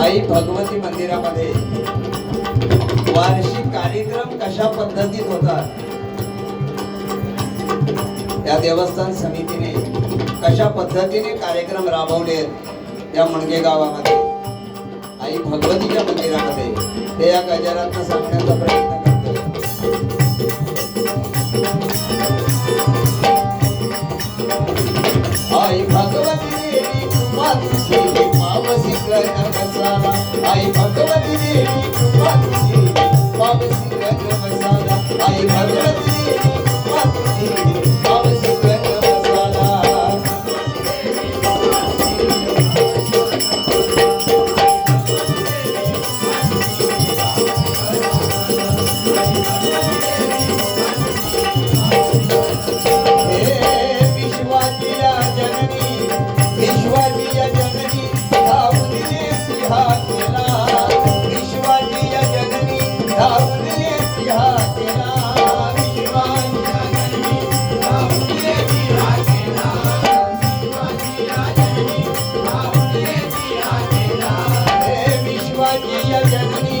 आई भगवती मंदिरामध्ये वार्षिक कार्यक्रम कशा पद्धतीत होतात? त्या देवस्थान समितीने कशा पद्धतीने कार्यक्रम राबवलेत या मुणगे गावामध्ये? आई भगवतीच्या मंदिरामध्ये. ते या गजारांना सांगण्याचा प्रयत्न आई भगवती जगनी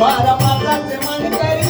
para matarte, mancarita.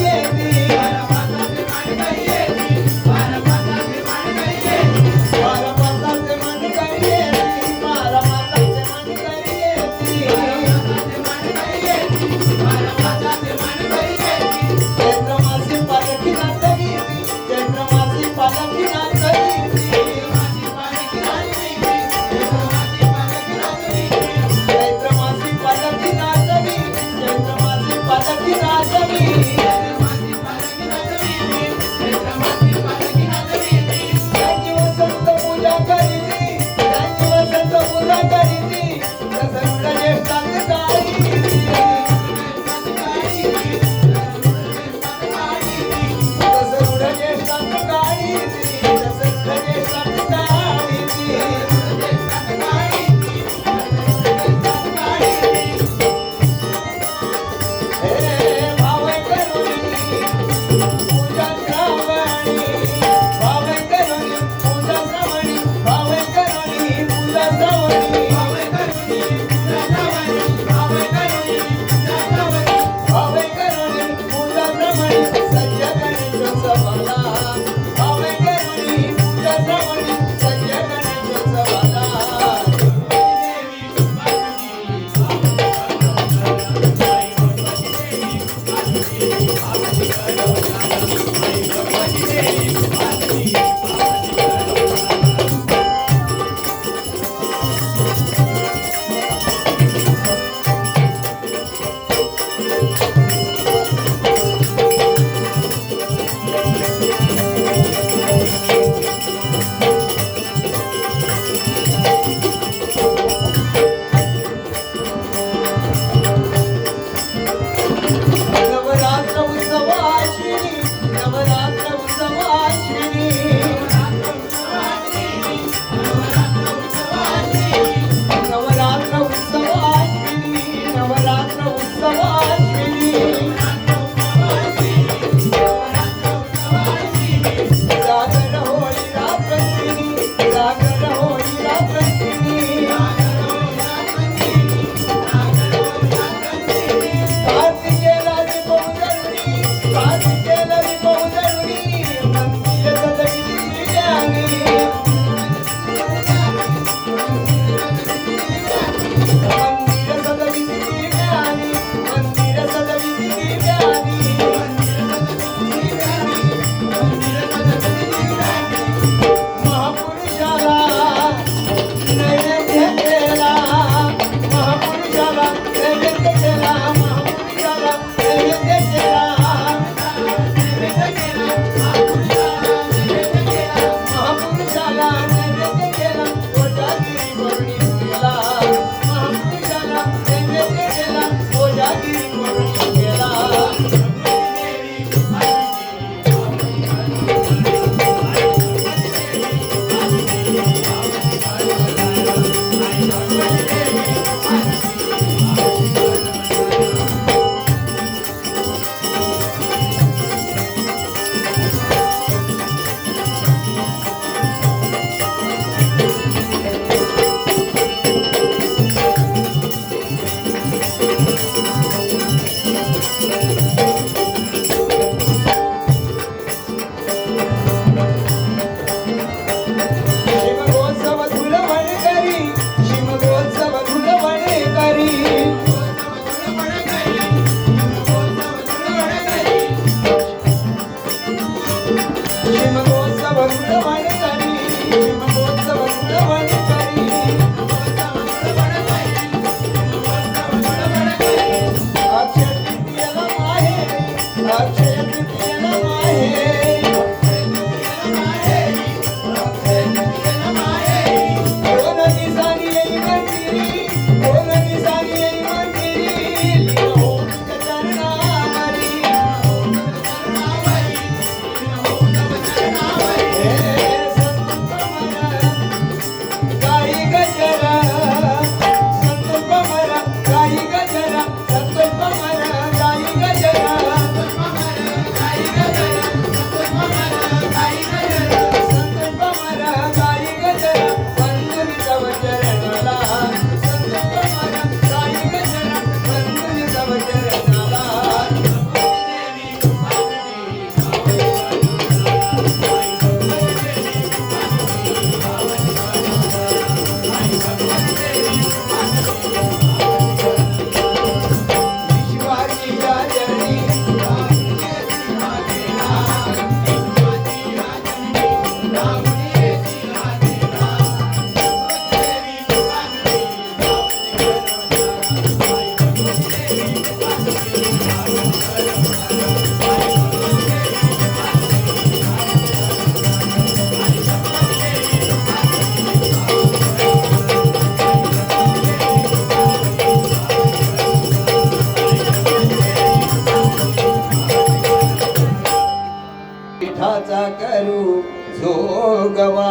जोगवा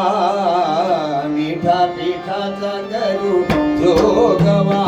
मिठा पिठाचा करू जोगवा